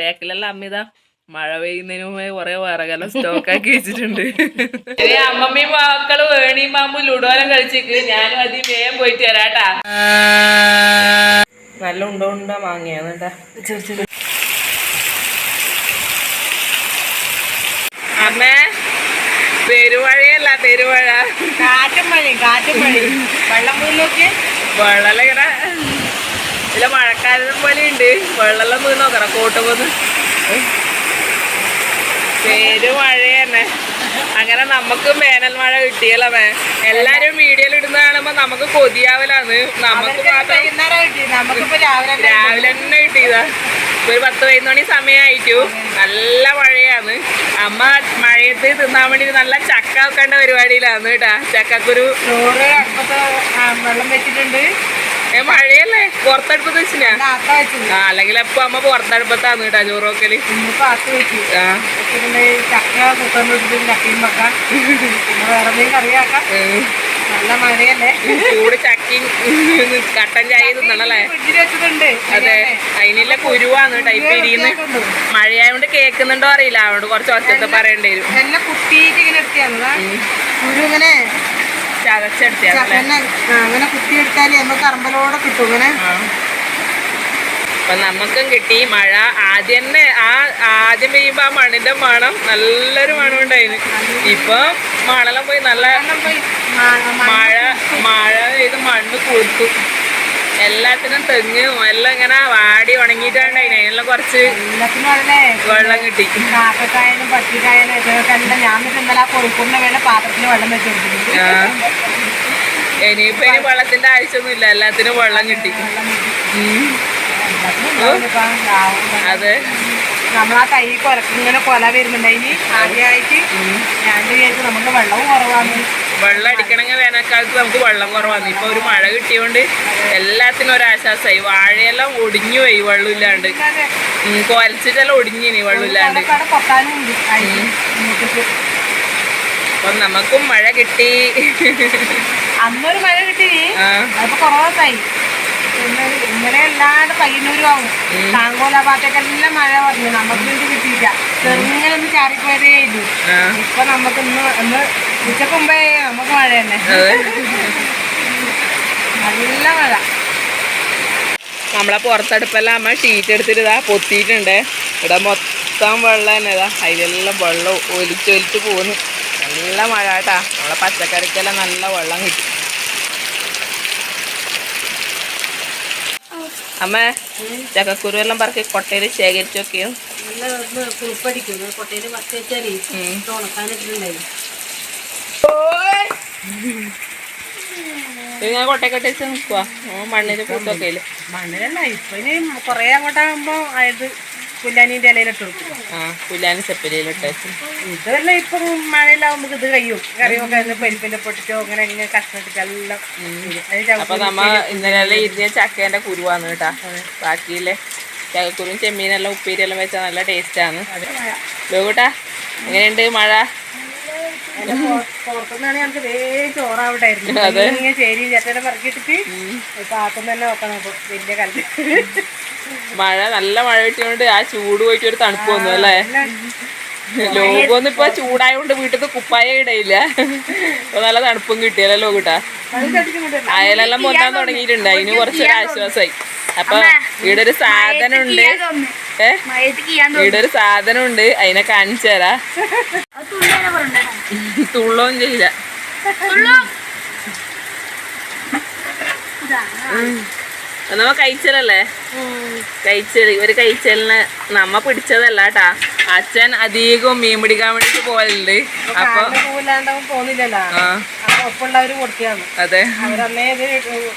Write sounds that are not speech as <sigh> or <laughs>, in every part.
ബാക്കിലുള്ള അമ്മിത. മഴ പെയ്യുന്നതിന് മുമ്പേ കുറെ വിറകെല്ലാം സ്റ്റോക്ക് ആക്കി വെച്ചിട്ടുണ്ട്. അമ്മമ്മയും മക്കൾ വേണിയും മാമ്പും ലുഡോലം കളിച്ചിക്ക്. ഞാനും അതി വേഗം പോയിട്ട് വരാട്ടാ. നല്ല ഉണ്ടോ ഉണ്ടോ മാങ്ങിയാ അമ്മേ പെരുവഴയല്ല പെരുവഴ. കാറ്റും മഴയും കാറ്റും മഴയും വെള്ളം വീണോക്ക് വെള്ളം ഇങ്ങനെ ഇതിലെ മഴക്കാലം പോലെ ഉണ്ട് വെള്ളമെല്ലാം വീണ് നോക്കണം. കോട്ട പോന്ന് പേര് മഴ തന്നെ അങ്ങനെ നമുക്ക് വേനൽ മഴ കിട്ടിയല്ലോ മേ എല്ലാരും വീഡിയോയിൽ ഇടുന്ന കാണുമ്പോ നമുക്ക് കൊതിയാവലാന്ന് നമുക്ക് മാത്രം രാവിലെ തന്നെ കിട്ടിയതാ. ഒരു പത്ത് പതിനൊന്ന് മണി സമയമായിട്ടു നല്ല മഴയാണ്. അമ്മ മഴയത്ത് തിന്നാൻ വേണ്ടി നല്ല ചക്ക വെക്കേണ്ട പരിപാടിയിലാണ് കേട്ടാ. ചക്കക്കുരു വെള്ളം വെച്ചിട്ടുണ്ട്. മഴയല്ലേ? പുറത്തടുപ്പത്ത് വെച്ചിനാ? ആ അല്ലെങ്കിൽ അപ്പൊ അമ്മ പുറത്തടുപ്പത്താണ് കേട്ടാ ചോറ് വെക്കൽ. നല്ല മഴയല്ലേ? ചൂട് ചക്കിയും കട്ടൻ ചായ തിന്നണല്ലേ? അതെ. അതിനുള്ള കുരുവാണ് കേട്ടോ ഇപ്പൊ ഇരിയുന്ന മഴയായോണ്ട് കേൾക്കുന്നുണ്ടോ അറിയില്ല അതുകൊണ്ട് കുറച്ച് ഒറ്റത്ത് പറയേണ്ടി വരും. കുത്തിയിട്ട് ഇങ്ങനെ കുരു ഇങ്ങനെ അങ്ങനെ നമുക്ക് അറമ്പലോടെ കിട്ടും ഇങ്ങനെ. അപ്പൊ നമുക്കും കിട്ടി മഴ. ആദ്യം തന്നെ ആ ആദ്യം പെയ്യുമ്പോ ആ മണ്ണിന്റെ മണം നല്ലൊരു മണം ഉണ്ടായിരുന്നു ഇപ്പൊ മണെല്ലാം പോയി നല്ല മഴ മഴ ഇത് മണ്ണ് കൊടുത്തു എല്ലാത്തിനും തെങ്ങും എല്ലാം ഇങ്ങനെ വാടി ഉണങ്ങിയിട്ടാണ് അതിനെല്ലാം കുറച്ച് വെള്ളം കിട്ടി. കാക്കക്കായനും പട്ടിക്കായാലും ഇതൊക്കെ ഞാൻ ഇന്നലെ വേണ്ട പാത്രത്തിൽ വെള്ളം വെച്ചു ആ. ഇനി വെള്ളത്തിന്റെ ആവശ്യമൊന്നുമില്ല. എല്ലാത്തിനും വെള്ളം കിട്ടി. അതെ. നമ്മളാ തൈ കൊല ഇങ്ങനെ കൊല വരുന്നുണ്ട്. ഇനി ആദ്യമായിട്ട് ഞാൻ വിചാരിച്ചു നമുക്ക് വെള്ളവും കുറവാണ് വെള്ളം അടിക്കണമെങ്കിൽ വേനൽക്കാലത്ത് നമുക്ക് വെള്ളം കുറവാണ്. ഇപ്പൊ ഒരു മഴ കിട്ടിയോണ്ട് എല്ലാത്തിനും ഒരു ആശ്വാസമായി വാഴയെല്ലാം ഒടിഞ്ഞു പോയി വെള്ളമില്ലാണ്ട്. കൊലച്ചിട്ടെല്ലാം ഒടിഞ്ഞിനി വെള്ളമില്ലാണ്ട്. അപ്പൊ നമുക്കും മഴ കിട്ടി. അന്നൊരു മഴ കിട്ടി കുറവായി. ഇന്നലെ അല്ലാണ്ട് പയ്യന്നൂരും ആവും താങ്കോല ഭാഗത്തേക്കെല്ലാം മഴ പറഞ്ഞു നമുക്ക് വേണ്ടി കിട്ടിയില്ല. ചെറുങ്ങനെ ഒന്ന് ചാറിപ്പോയതേ ഇല്ലു. ഇപ്പൊ നമുക്ക് ഇന്ന് ഇന്ന് ഉച്ചയ്ക്ക് മുമ്പേ നമുക്ക് മഴ തന്നെ നല്ല മഴ. നമ്മളെ പുറത്തടുപ്പെല്ലാം അമ്മ ഷീറ്റ് എടുത്തിട്ട് ഇതാ പൊത്തിയിട്ടുണ്ട്. ഇവിടെ മൊത്തം വെള്ളം തന്നെ ഇതാ. അതിലെല്ലാം വെള്ളം ഒലിച്ചൊലിച്ച് പോകുന്നു നല്ല മഴ കേട്ടാ. നമ്മളെ പച്ചക്കറിക്കെല്ലാം നല്ല വെള്ളം കിട്ടി. അമ്മ ചക്കക്കുരു എല്ലാം പറക്കി കൊട്ടയിൽ ശേഖരിച്ചു നോക്കിയോ നല്ല ഒന്ന് കുളിപ്പടിക്കും കൊട്ടയിൽ പച്ച വെച്ചാലേ ഉം. ഉണക്കാനിട്ടുണ്ടായിരുന്നു ഇത് ഞാൻ കൊട്ടയൊക്കെ വെച്ച് നിൽക്കുക മണ്ണിൽ പൂത്തൊക്കെ മണ്ണിലല്ല ഇപ്പൊ ഇനി കൊറേ അങ്ങോട്ടാകുമ്പോ അതായത് പുല്ലാനിന്റെ ഇലയിലിട്ട് കൊടുക്കും. ആ പുല്ലാനി സെപ്പലിയിലിട്ട് ഇതെല്ലാം ഇപ്പൊ മഴയിലാവുമ്പോ ഇത് കഴിയും. കറിയൊക്കെ പരിപ്പിന്റെ പൊട്ടിച്ചോ അങ്ങനെ ഇങ്ങനെ കഷ്ണിട്ടിട്ടെല്ലാം അപ്പൊ നമ്മ ഇന്നലെ ഇരുന്ന ചക്കേന്റെ കുരുവാണ് കേട്ടാ. ബാക്കിയില്ലേ ചക്കക്കുരും ചെമ്മീനെല്ലാം ഉപ്പേരിയെല്ലാം വെച്ചാൽ നല്ല ടേസ്റ്റാണ് ലോകൂട്ടാ എങ്ങനെയുണ്ട് മഴ? പുറത്തുനിന്നാണ് ഞങ്ങൾക്ക് വേഗം ചോറാവട്ടായിരുന്നു. ഇങ്ങനെ ചേരി ചേട്ടനെ പറക്കിട്ടിട്ട് പാത്രം തന്നെ നോക്കണം അപ്പൊ വലിയ കല്ല്. മഴ നല്ല മഴ കിട്ടിയോണ്ട് ആ ചൂട് പോയിട്ട് ഒരു തണുപ്പ് വന്നു അല്ലേ? <laughs> ലോകൊന്നും ഇപ്പൊ ചൂടായോണ്ട് വീട്ടിൽ കുപ്പായ ഇടയില്ല. ഇപ്പൊ നല്ല തണുപ്പും കിട്ടിയല്ലോ ലോകട്ട. അയലെല്ലാം പൊന്താൻ തുടങ്ങിയിട്ടുണ്ട്. അതിന് കുറച്ചൊരു ആശ്വാസമായി അപ്പൊ ഇവിടെ ഒരു സാധനം ഉണ്ട് ഏഹ് ഇവിടെ ഒരു സാധനം ഉണ്ട് അതിനെ കാണിച്ചു തരാ തുള്ളവും ചെയ്യില്ല. നമ്മ കഴിച്ചലല്ലേ കഴിച്ചൽ ഒരു കഴിച്ചലിന് നമ്മ പിടിച്ചതല്ല കേട്ടാ അച്ഛൻ അധികം മീൻ പിടിക്കാൻ വേണ്ടിട്ട് പോകലുണ്ട് അപ്പൊ കാലിന് അതെ. അവരന്നേ ഇത്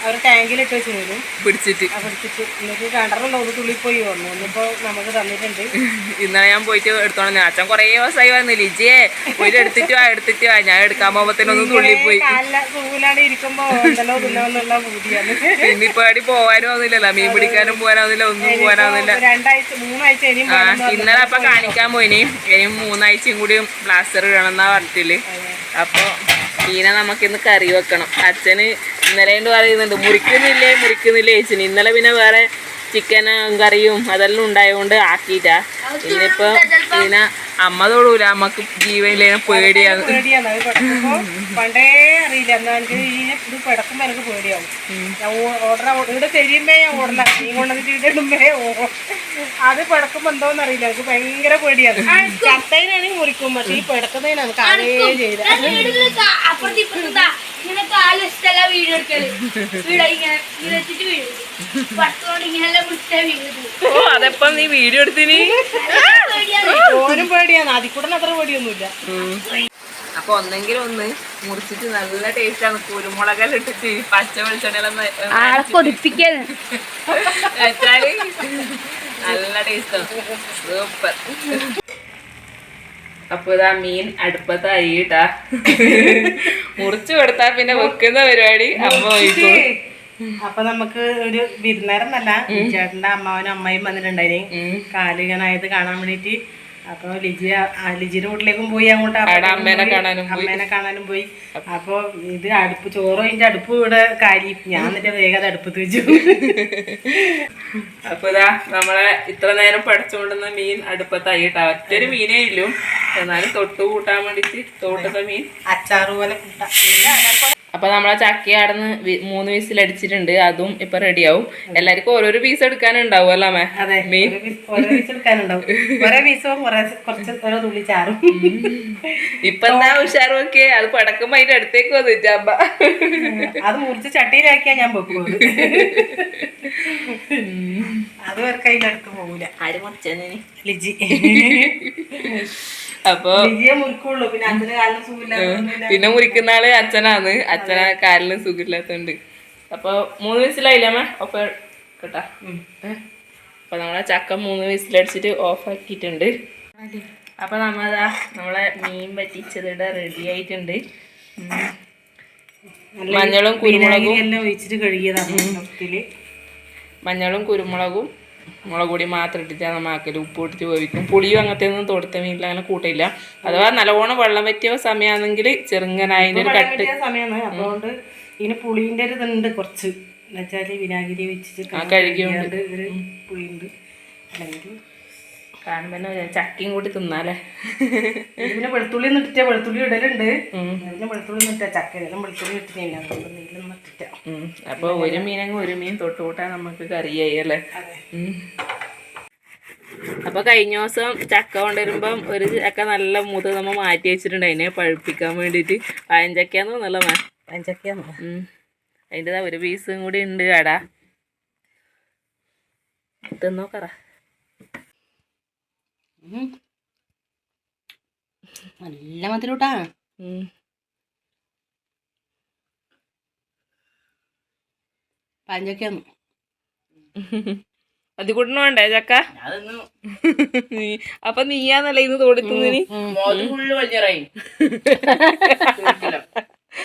അവർ ടാങ്കിലിട്ട് വെച്ച് വരും പിടിച്ചിട്ട് പിടിച്ചിട്ട്. എന്നിട്ട് കണ്ടറല്ലോ ഒരു തുള്ളി പോയി വന്നു. നമുക്ക് തന്നിട്ടുണ്ട്. ഇന്നലെ ഞാൻ പോയിട്ട് എടുത്തോളാം അച്ഛൻ കൊറേ ദിവസമായി വന്നു ലിജിയെ പോയിട്ട് എടുത്തിട്ട് വാ എടുത്തിട്ട് വാ. ഞാൻ എടുക്കാൻ പോകുമ്പോഴത്തേനൊന്നും തുള്ളിപ്പോയി പോയി. തൂവിലാണ്ട് ഇരിക്കുമ്പോ എന്തല്ലോ തിന്നാന്നുള്ള ബുദ്ധിയാണ് ഇനി പേടി പോവാനും ആവുന്നില്ലല്ലോ. മീൻ പിടിക്കാനും പോകാനാവുന്നില്ല ഒന്നും പോകാനാവുന്നില്ല രണ്ടാഴ്ച മൂന്നാഴ്ച ഇനിയും ഇന്നലെ അപ്പൊ കാണിക്കാൻ പോയിനി. ഇനി മൂന്നാഴ്ചയും കൂടി പ്ലാസ്റ്റർ വേണമെന്നാ പറഞ്ഞിട്ടില്ലേ? അപ്പൊ ഈനെ നമുക്കിന്ന് കറി വെക്കണം. അച്ഛന് ഇന്നലെ പറയുന്നുണ്ട് മുറിക്കുന്നില്ലേ മുറിക്കുന്നില്ലേ? ചേച്ചി. ഇന്നലെ പിന്നെ വേറെ ചിക്കൻ കറിയും അതെല്ലാം ഉണ്ടായതുകൊണ്ട് ആക്കിയിട്ടാ. ഇന്നിപ്പോ ഇതിനെ അമ്മ തൊടൂല. അമ്മയ്ക്ക് ജീവനിലേനെ പേടിയാണ്. പണ്ടേ അറിയില്ല. എന്നാ എനിക്ക് ഇത് പിടക്കുമ്പോ എനിക്ക് പേടിയാവും. ഞാൻ ഓർഡർ ഇവിടെ തരുമ്പേ ഞാൻ ഓടല നീ അത് പിടക്കുമ്പോ എന്തോന്ന് അറിയില്ല. എനിക്ക് ഭയങ്കര പേടിയാണ്. ചത്തതിനാണെങ്കിൽ മുറിക്കും. പക്ഷെ ഈ പിടക്കുന്നതിനാണ്. അതേ ചെയ്ത. ഇങ്ങനെ കാൽ വെച്ചിട്ടല്ല വീഡിയോ എടുക്കൽ. വീട് ഇങ്ങനെ വെച്ചിട്ട് പത്തോണ്ട് ഇങ്ങനെല്ലാം ഓ അതെപ്പം നീ വീഡിയോ എടുത്തിനി? ഓനും പേടിയാണ്. അതിൽ കൂടെ അത്ര പേടിയൊന്നുമില്ല. അപ്പൊ ഒന്നെങ്കിലും ഒന്ന് മുറിച്ചിട്ട് നല്ല ടേസ്റ്റ് ആണ്. കുരുമുളകെല്ലാം ഇട്ടിട്ട് പച്ച വെളിച്ചെണ്ണയെല്ലാം നല്ല ടേസ്റ്റ് ആണ്. സൂപ്പർ അപ്പൊ ഇതാ മീൻ അടുപ്പത്ത് അരിയിട്ടാ. മുറിച്ചു കൊടുത്താ പിന്നെ വെക്കുന്ന പരിപാടി. അമ്മ അപ്പൊ നമുക്ക് ഒരു വിരുന്നേരം എന്നല്ല ചേട്ടന്റെ അമ്മാവനും അമ്മയും വന്നിട്ടുണ്ടായി കാലികനായത് കാണാൻ വേണ്ടിട്ട്. അപ്പൊ ലിജി ലിജിയുടെ വീട്ടിലേക്കും പോയി അങ്ങോട്ട് അമ്മേനെ കാണാനും പോയി. അമ്മേനെ കാണാനും പോയി. അപ്പൊ ഇത് അടുപ്പ് ചോറ് അതിന്റെ അടുപ്പ് ഇവിടെ കാരി. ഞാൻ എന്നിട്ട് വേഗം അടുപ്പ് അടുപ്പത്ത് വെച്ചു. അപ്പൊ ഇതാ നമ്മളെ ഇത്ര നേരം പഠിച്ചുകൊണ്ടുന്ന മീൻ അടുപ്പത്തായിട്ടാ ഒറ്റ ഒറ്റൊരു മീനേ ഇല്ലും. എന്നാലും തൊട്ട് കൂട്ടാൻ വേണ്ടിട്ട് തോട്ടത്തെ മീൻ. അച്ചാറ് പോലെ കൂട്ടാം. അപ്പൊ നമ്മളെ ചക്കി ആടന്ന് മൂന്ന് പീസിൽ അടിച്ചിട്ടുണ്ട്. അതും ഇപ്പൊ റെഡിയാവും എല്ലാവർക്കും ഓരോരോ പീസ് എടുക്കാനുണ്ടാവും അല്ലേ അതെ മീൻ. ഇപ്പൊ എന്താ ഉഷാറൊക്കെ അത് പടക്കുമ്പോ അതിന്റെ അടുത്തേക്ക് വന്നിട്ട് അമ്മ അത് മുറിച്ച് ചട്ടിയിലാക്കിയാ ഞാൻ വെക്കും അത്. വർക്ക് അതിന്റെ അടുത്ത് പോകൂല ആര് മുറിച്ചെന്നു ലിജി. അപ്പൊ പിന്നെ മുറിക്കുന്ന ആൾ അച്ഛനാണ്. അച്ഛന കാലിന് സുഖമില്ലാത്തണ്ട്. അപ്പൊ മൂന്ന് വയസ്സിലായില്ലേ അമ്മ? ഒപ്പം കേട്ടാ. അപ്പൊ നമ്മളെ ചക്ക മൂന്ന് വയസ്സിലടിച്ചിട്ട് ഓഫ് ആക്കിയിട്ടുണ്ട്. അപ്പൊ നമ്മളതാ നമ്മളെ മീൻ പറ്റിച്ചത് ഇവിടെ റെഡി ആയിട്ടുണ്ട് മഞ്ഞളും കുരുമുളകും. എല്ലാം ഒഴിച്ചിട്ട് കഴുകിയതാണ് മൊത്തത്തിൽ. മഞ്ഞളും കുരുമുളകും. മുളക് പൊടി മാത്രം ഇട്ടിട്ടാണ് നമ്മൾ ആക്കൽ. ഉപ്പ് ഇട്ടിട്ട് വേവിക്കും. പുളിയും അങ്ങനത്തെ ഒന്നും തൊടുത്ത മീനിൽ അങ്ങനെ കൂട്ടില്ല അഥവാ നല്ലവണ്ണം വെള്ളം പറ്റിയ സമയമാണെങ്കിൽ ചെറുങ്ങനായതിന്റെ ഒരു കട്ട്. സമയമാണ്. അതുകൊണ്ട് ഇതിന് പുളിന്റെ ഒരു ഇതുണ്ട് കുറച്ച്. എന്നുവെച്ചാൽ വിനാഗിരി വെച്ചിട്ട്. കഴുകിയാണ്ട് ഒരു പുളിയുണ്ട്. അല്ലെങ്കിൽ കാണുമ്പോൾ തന്നെ ചക്കയും കൂടി തിന്നാലേ. പിന്നെ വെളുത്തുള്ളി നിട്ടിട്ട വെളുത്തുള്ളി ഇടലുണ്ട്. അതിന് വെളുത്തുള്ളി നിട്ട ചക്കയിലും വെളുത്തുള്ളി ഇട്ടിട്ടില്ല അതുകൊണ്ട് നീലം നിട്ടിട്ട ഉം. അപ്പൊ ഒരു മീനങ്ങ് ഒരു മീൻ തൊട്ട് കൂട്ടാൻ നമുക്ക് കറിയായി അല്ലേ. അപ്പൊ കഴിഞ്ഞ ദിവസം ചക്ക കൊണ്ടുവരുമ്പം ഒരു ചക്ക നല്ല മുത നമ്മ മാറ്റി വെച്ചിട്ടുണ്ട്. അതിനെ പഴുപ്പിക്കാൻ വേണ്ടിയിട്ട്. പഴഞ്ചക്കയാന്ന് തോന്നല്ലോ മാ? പഞ്ചക്കയാണോ അതിന്റെതാ അതിന്റെ ഒരു പീസും കൂടി ഉണ്ട് കടാ. തിന്നോക്കറ. നല്ല മധുരൂട്ടാ. പഞ്ചക്കയാണ് <laughs> അത് കൂട്ടണ വേണ്ടേ ചക്ക? <laughs> അപ്പൊ നീയാന്നല്ല ഇന്ന് തോടിക്കുന്നതിന്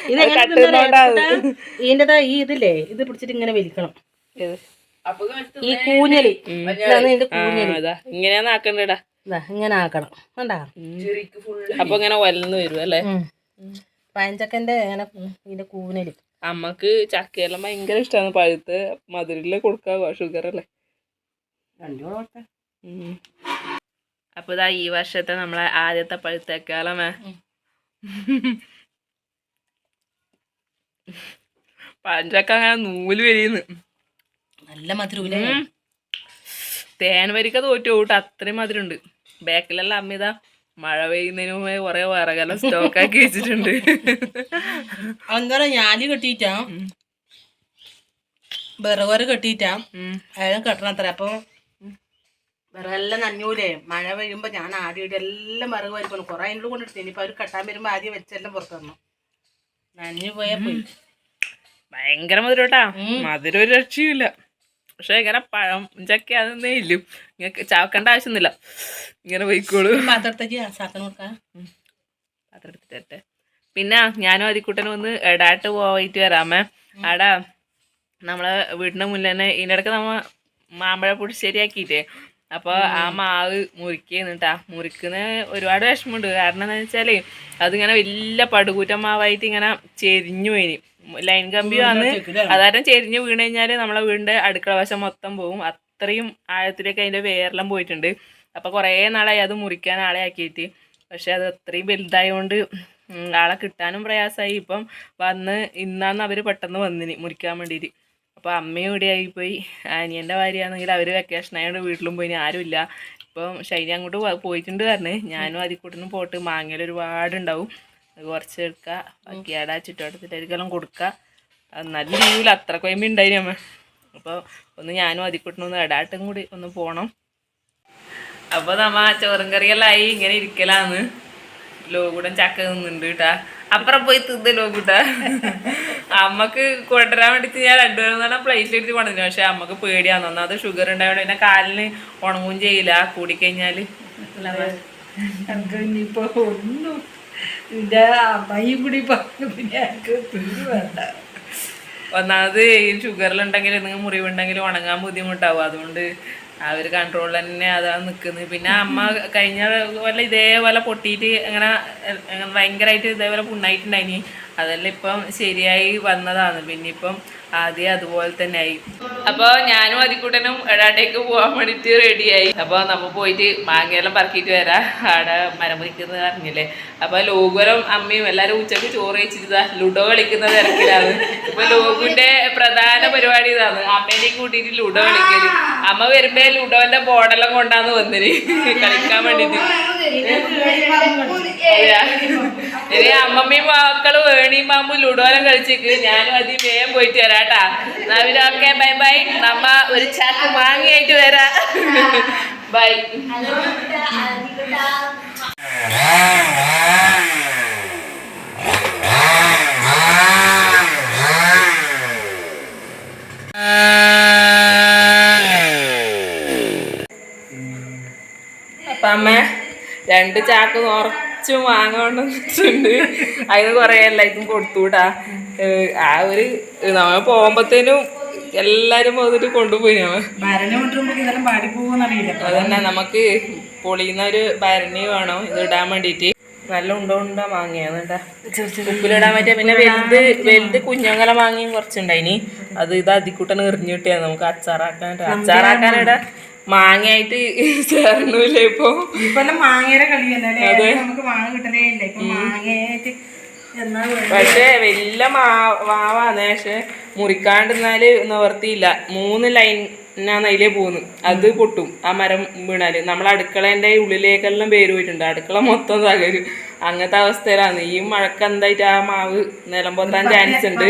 ഇത് ഇതിന്റെ ഈ ഇതില്ലേ ഇത് പിടിച്ചിട്ട് ഇങ്ങനെ വലിക്കണം. ഈ കൂഞ്ഞലി. ഇങ്ങനെയാന്ന് ആക്കണ്ടടാ. ഇങ്ങനെ ആക്കണം. കണ്ടാ? അപ്പൊ ഇങ്ങനെ വലന്ന് വരും അല്ലേ? പഴഞ്ചക്കന്റെ ഇങ്ങനെ ഇതിന്റെ കൂനൽ അമ്മയ്ക്ക് ചക്കയെല്ലാം ഭയങ്കര ഇഷ്ടമാണ് പഴുത്ത് മധുരിൽ കൊടുക്കാ ഷുഗർ അല്ലേ. അപ്പൊ ഇതാ ഈ വർഷത്തെ നമ്മളെ ആദ്യത്തെ പഴുത്തേക്കാലമേ പഞ്ചക്ക അങ്ങനെ നൂൽ വരിയുന്നു നല്ല മധുരൂലേ തേൻ വരിക്ക തോറ്റു കൂട്ട് അത്രയും മധുരമുണ്ട്. ബാക്കിലെല്ലാം അമ്മിത. മഴ പെയ്യുന്നതിന് മുമ്പേ കുറെ വിറകെല്ലാം സ്റ്റോക്ക് ആക്കി വെച്ചിട്ടുണ്ട്. എന്താ കെട്ടിട്ടാ കെട്ടിയിട്ടാ. വിറകോര കെട്ടിയിട്ടാ. കെട്ടണം അയാളും കെട്ടണത്ര അപ്പൊ വിറകെല്ലാം നഞ്ഞൂലേ മഴ പെയ്യുമ്പോ ഞാൻ ആദ്യം ഇടി എല്ലാം വിറക് വരിക്കണം. കുറെ അതിന്റെ കൊണ്ടിട്ട് ഇനിയിപ്പോ അവർ കെട്ടാൻ വരുമ്പോ ആദ്യം വെച്ചെല്ലാം പുറത്തു തരണം നഞ്ഞു പോയാ പോയി. ഭയങ്കര മധുരം കേട്ടാ. മധുരം ഒരു രക്ഷയുമില്ല. പക്ഷെ ഇങ്ങനെ പഴം ചക്ക അതൊന്നേ ഇല്ല. ഇങ്ങനെ ചാക്കേണ്ട ആവശ്യമൊന്നുമില്ല. ഇങ്ങനെ പോയിക്കോളൂ. പാത്രത്തേക്ക് പാത്രം എടുത്തിട്ടെ പിന്നെ ഞാനും അതിക്കൂട്ടനും ഒന്ന് എടാട്ട് പോയിട്ട് വരാമേ. ആടാ നമ്മളെ വീടിന്റെ മുന്നിൽ തന്നെ ഇതിനിടക്ക് നമ്മ മാമ്പഴ പൊടി ശരിയാക്കിയിട്ടേ അപ്പോൾ ആ മാവ് മുറിക്കുന്നുട്ടാ മുറിക്കുന്ന ഒരുപാട് വിഷമമുണ്ട്. കാരണം എന്താ വെച്ചാൽ അതിങ്ങനെ വലിയ പടുകൂറ്റ മാവായിട്ട് ഇങ്ങനെ ചെരിഞ്ഞു പോയിന് ലൈൻ കമ്പി വന്ന് അതാരം ചെരിഞ്ഞ് വീണ് കഴിഞ്ഞാൽ നമ്മളെ വീടിന്റെ അടുക്കള വശം മൊത്തം പോകും അത്രയും ആഴത്തിലേക്ക് അതിന്റെ വേരെല്ലാം പോയിട്ടുണ്ട്. അപ്പൊ കുറേ നാളായി അത് മുറിക്കാൻ ആളെ ആക്കിയിട്ട്. പക്ഷെ അത് അത്രയും വലുതായതുകൊണ്ട് ആളെ കിട്ടാനും പ്രയാസമായി ഇപ്പം വന്ന് ഇന്നാന്ന് അവർ പെട്ടെന്ന് വന്നിന് മുറിക്കാൻ വേണ്ടിയിട്ട് അപ്പോൾ അമ്മയും ഇവിടെ ആയിപ്പോയി. അനിയന്റെ ഭാര്യയാണെങ്കിൽ അവർ വെക്കേഷൻ ആയതുകൊണ്ട് വീട്ടിലും പോയി. ആരുമില്ല. ഇപ്പം ശൈനി അങ്ങോട്ട് പോയിട്ടുണ്ട് പറഞ്ഞ്. ഞാനും അതിക്കൂട്ടിനും പോട്ട് മാങ്ങയിൽ ഒരുപാട് ഉണ്ടാവും അത് കുറച്ച് എടുക്കുക ബാക്കി ആടെ ചുറ്റുവട്ടത്തിലേക്കെല്ലാം കൊടുക്കുക അത് നല്ല രീതിയിൽ അത്ര കൊയമ്പി ഉണ്ടായി അമ്മ അപ്പോൾ ഒന്ന് ഞാനും അതിക്കൂട്ടിനൊന്ന് ഇടാട്ടും കൂടി ഒന്ന് പോകണം അപ്പോൾ നമ്മ ചോറും കറിയെല്ലാം ആയി ഇങ്ങനെ ഇരിക്കലാന്ന്. ലോകൂടൻ ചക്ക നിന്നുണ്ട് കേട്ടാ അപ്പുറം പോയി തിന്ന് ലോകൂട്ട അമ്മയ്ക്ക് കൊണ്ടുവരാൻ വേണ്ടിയിട്ട് ഞാൻ രണ്ടുപേരും തന്നെ പ്ലേറ്റ് എടുത്ത് കൊണ്ടുവന്നു പക്ഷെ അമ്മയ്ക്ക് പേടിയാന്ന് ഒന്നാമത് ഷുഗർ ഉണ്ടായതുകൊണ്ട് പിന്നെ കാലിന് ഉണങ്ങും ചെയ്യില്ല. ഇനിയിപ്പോ ഒന്നും ഇതിന്റെ അമ്മയും കൂടി ഒന്നാമത് ഈ ഷുഗറിലുണ്ടെങ്കിൽ എന്തെങ്കിലും മുറിവുണ്ടെങ്കിൽ ഉണങ്ങാൻ ബുദ്ധിമുട്ടാവും. അതുകൊണ്ട് ആ ഒരു കൺട്രോൾ തന്നെ അതാണ് നിൽക്കുന്നത് പിന്നെ അമ്മ കഴിഞ്ഞ പോലെ ഇതേപോലെ പൊട്ടിയിട്ട് അങ്ങനെ ഭയങ്കരമായിട്ട് ഇതേപോലെ പുണ്ണായിട്ടുണ്ടായിനി. അതെല്ലാം ഇപ്പം ശരിയായി വന്നതാണ്. പിന്നെ ഇപ്പം ആദ്യം അതുപോലെ തന്നെ ആയി അപ്പോൾ ഞാനും അതിക്കൂട്ടനും എടാട്ടേക്ക് പോകാൻ വേണ്ടിയിട്ട് റെഡിയായി അപ്പോൾ നമ്മ പോയിട്ട് മാങ്ങയെല്ലാം പറക്കിയിട്ട് വരാം. അവിടെ മരം അറിഞ്ഞില്ലേ? അപ്പോൾ ലോകുവരം അമ്മയും എല്ലാവരും ഉച്ചയ്ക്ക് ചോറ് വെച്ചിട്ട് ലുഡോ കളിക്കുന്ന തിരക്കിലാണ്. ഇപ്പൊ ലോകുവിന്റെ പ്രധാന പരിപാടി ഇതാണ്. അമ്മേനെയും കൂട്ടിയിട്ട് ലുഡോ കളിക്കൽ. അമ്മ വരുമ്പോ ലുഡോന്റെ ബോർഡെല്ലാം കൊണ്ടാന്ന് വന്നിന്. കളിക്കാൻ വേണ്ടിട്ട്? ഇനി അമ്മമ്മയും മക്കൾ വേണിയും പാമ്പും ലുഡോലം കളിച്ചിക്ക് ഞാനും അതി വേഗം പോയിട്ട് വരാട്ടാ. പിന്നെ ഓക്കെ ബൈ ബൈ നമ്മ ഒരു ചാക്ക് മാങ്ങിയായിട്ട് വരാ. ബൈ അപ്പൊ അമ്മ രണ്ട് ചാക്ക് കുറച്ച് മാങ്ങ കൊണ്ടുവന്നിട്ടുണ്ട് അതിന് കുറേ എല്ലാവർക്കും കൊടുത്തുകൂടാ ആ ഒരു നമ്മൾ പോകുമ്പത്തേനും എല്ലാരും വന്നിട്ട് കൊണ്ടുപോയി അതന്നെ നമുക്ക് പൊളിയുന്ന ഒരു ഭരണി വേണം. ഇത് ഇടാൻ വേണ്ടിട്ട്. നല്ല ഉണ്ട ഉണ്ട ഉപ്പിലിടാൻ പറ്റിയ പിന്നെ വലുത് വലുത് കുഞ്ഞങ്ങല മാങ്ങയും കുറച്ചുണ്ടായിനി. അത് ഇത് എറിഞ്ഞു കിട്ടിയാണ് നമുക്ക് അച്ചാറാക്കാൻ അച്ചാറാക്കാനിട. മാങ്ങയായിട്ട് ചേർന്നില്ല ഇപ്പൊ? ഇപ്പൊ മാങ്ങയുടെ കളി തന്നെ നമുക്ക് മാങ്ങ കിട്ടലേ ഇല്ല. ഇപ്പൊ മാങ്ങയായിട്ട് എന്നാ വേണ്ടത്? പക്ഷെ വലിയ മാ മാവാന്ന് പക്ഷെ മുറിക്കാണ്ടിരുന്നാൽ നിവർത്തിയില്ല. മൂന്ന് ലൈനാണ് അതിലേ പോകുന്നു അത് പൊട്ടും. ആ മരം വീണാൽ. നമ്മൾ അടുക്കളേന്റെ ഉള്ളിലേക്കെല്ലാം പേര് പോയിട്ടുണ്ട്. അടുക്കള മൊത്തം തകരും. അങ്ങനത്തെ അവസ്ഥയിലാണ്. ഈ മഴക്ക് എന്തായിട്ട് ആ മാവ് നിലം പൊത്താൻ ചാൻസ് ഉണ്ട്?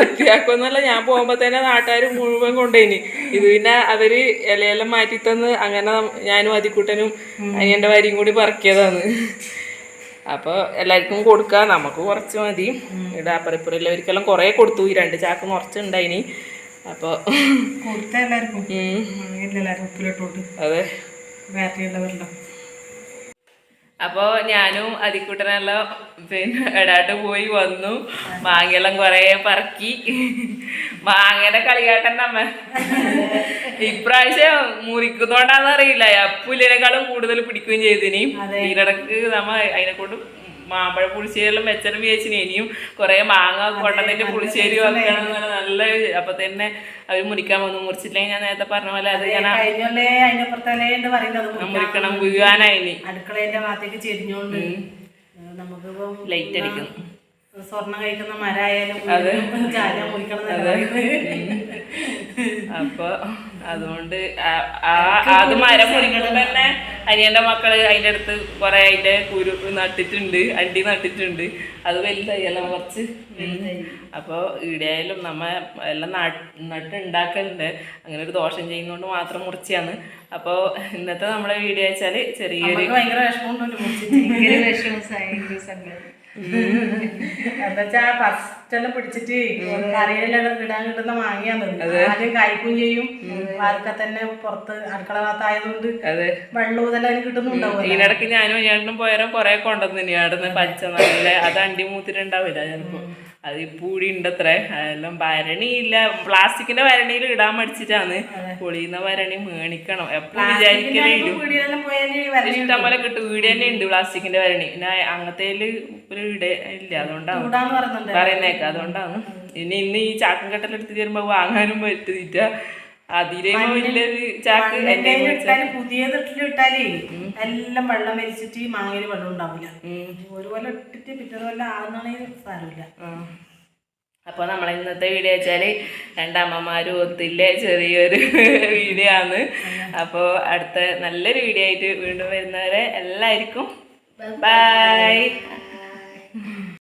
പത്തിയാക്കൊന്നല്ല ഞാൻ പോകുമ്പോ തന്നെ നാട്ടുകാർ മുഴുവൻ കൊണ്ടേനി ഇത് പിന്നെ അവർ ഇലയെല്ലാം മാറ്റി തന്ന് അങ്ങനെ ഞാനും അതിക്കുട്ടനും അനിയന്റെ വരിയും കൂടി പറക്കിയതാണ്. അപ്പോൾ എല്ലാവർക്കും കൊടുക്കാം. നമുക്ക് കുറച്ച് മതി. ഇവിടെ അപ്പറിപ്പുറമുള്ളവർക്കെല്ലാം കുറേ കൊടുത്തു. ഈ രണ്ട് ചാക്ക് കുറച്ചുണ്ടായിനി അപ്പോൾ അതെ. അപ്പോൾ ഞാനും അതിക്കൂട്ടനെല്ലാം പിന്നെ എടാട്ട് പോയി വന്നു. മാങ്ങയെല്ലാം കുറേ പറക്കി. മാങ്ങയുടെ കളിയാട്ടൻ നമ്മ. ഇപ്രാവശ്യം മുറിക്കുന്നോണ്ടാന്ന് അറിയില്ല. പുല്ലിനേക്കാളും കൂടുതൽ പിടിക്കുകയും ചെയ്തിനി. ഈരടക്ക് നമ്മ അതിനെ കൊണ്ട് മാമ്പഴ പുളിശ്ശേരിയെല്ലാം വെച്ചനും വിചാരിച്ചിന്. ഇനിയും കുറേ മാങ്ങ കൊണ്ടതിന്റെ പുളിശ്ശേരി വെക്കണം നല്ല അപ്പൊ തന്നെ അവർ മുറിക്കാൻ വന്നു. മുറിച്ചില്ലെങ്കിൽ ഞാൻ നേരത്തെ പറഞ്ഞ പോലെ അത് ഞാൻ മുറിക്കണം ഗുരുവാനായി അടുക്കളേന്റെ ഭാഗത്തേക്ക് ചെരിഞ്ഞോണ്ട് നമുക്കിപ്പോ ലൈറ്റ് സ്വർണം കഴിക്കുന്ന മരായാലും പറയുന്നത്. അപ്പൊ അതുകൊണ്ട് ആ- അത് മരം മുറിക്കണം തന്നെ അനിയന്റെ മക്കൾ അതിന്റെ അടുത്ത് കുറേ അതിന്റെ കുരു നട്ടിട്ടുണ്ട് അണ്ടി നട്ടിട്ടുണ്ട്. അത് വലുതായി എല്ലാം കുറച്ച്. അപ്പൊ ഇടയായാലും നമ്മ എല്ലാം നട്ട് നട്ട് ഉണ്ടാക്കലുണ്ട് അങ്ങനെ ഒരു ദോഷം ചെയ്യുന്നോണ്ട് മാത്രം മുറിച്ചാണ്. അപ്പോൾ ഇന്നത്തെ നമ്മളെ വീഡിയോ വെച്ചാൽ ചെറിയൊരു ഭയങ്കര മുറിച്ചിട്ട്. എന്താച്ചാ ഫസ്റ്റ് എല്ലാം പിടിച്ചിട്ട് കറിയിലെല്ലാം ഇടാൻ കിട്ടുന്ന മാങ്ങിയാന്ന് ആദ്യം കായ്ക്കും ചെയ്യും. വാർക്ക തന്നെ പുറത്ത് അടുക്കള ഭാഗത്തായതുകൊണ്ട് അതെ. വെള്ളവും ഇതെല്ലാം കിട്ടുന്നുണ്ടാവും ഇതിനിടയ്ക്ക് ഞാനും ഞാനും പോയാലും കുറെ കൊണ്ടുവന്നിനി. അവിടുന്ന് പച്ച നല്ല അത് അണ്ടി മൂത്തിട്ടുണ്ടാവില്ല ചിലപ്പോ അത് കൂടി ഉണ്ടത്രേ. അതെല്ലാം ഭരണിയില്ല. പ്ലാസ്റ്റിക്കിന്റെ ഭരണിയിൽ ഇടാൻ മടിച്ചിട്ടാണ്. പൊളിയുന്ന ഭരണി മേണിക്കണം. എപ്പോഴും വിചാരിക്കലും ഇടും. പീടിയെല്ലാം പോയാൽ വരഞ്ഞ ഇഷ്ടം പോലെ കിട്ടും. വീട് തന്നെ ഉണ്ട് പ്ലാസ്റ്റിക്കിന്റെ ഭരണി. പിന്നെ അങ്ങനത്തേൽ ഒരു ഇട ഇല്ല. അതുകൊണ്ടാണ്. പറയുന്നേക്ക. അതുകൊണ്ടാണ്. ഇനി ഇന്ന് ഈ ചാക്കൻ കെട്ടലെടുത്ത് വരുമ്പോ വാങ്ങാനും പറ്റില്ല മണ്ണിന്റെ പുതിയത് ഇട്ടാലേ എല്ലാം വെള്ളം വലിച്ചിട്ട് ഈ മാങ്ങയിൽ വെള്ളം ഉണ്ടാവില്ല. ഒരു കൊല്ലം ഇട്ടിട്ട് പിറ്റേ കൊല്ലം ആകുന്നാണെങ്കിൽ സാരമില്ല. അപ്പോൾ നമ്മൾ ഇന്നത്തെ വീഡിയോ വെച്ചാൽ രണ്ടമ്മമാരും ഒത്തില്ലേ ചെറിയൊരു <laughs> വീഡിയോ ആണ്. അപ്പോൾ അടുത്ത നല്ലൊരു വീഡിയോ ആയിട്ട് വീണ്ടും വരുന്നവരെ എല്ലാവർക്കും ബൈ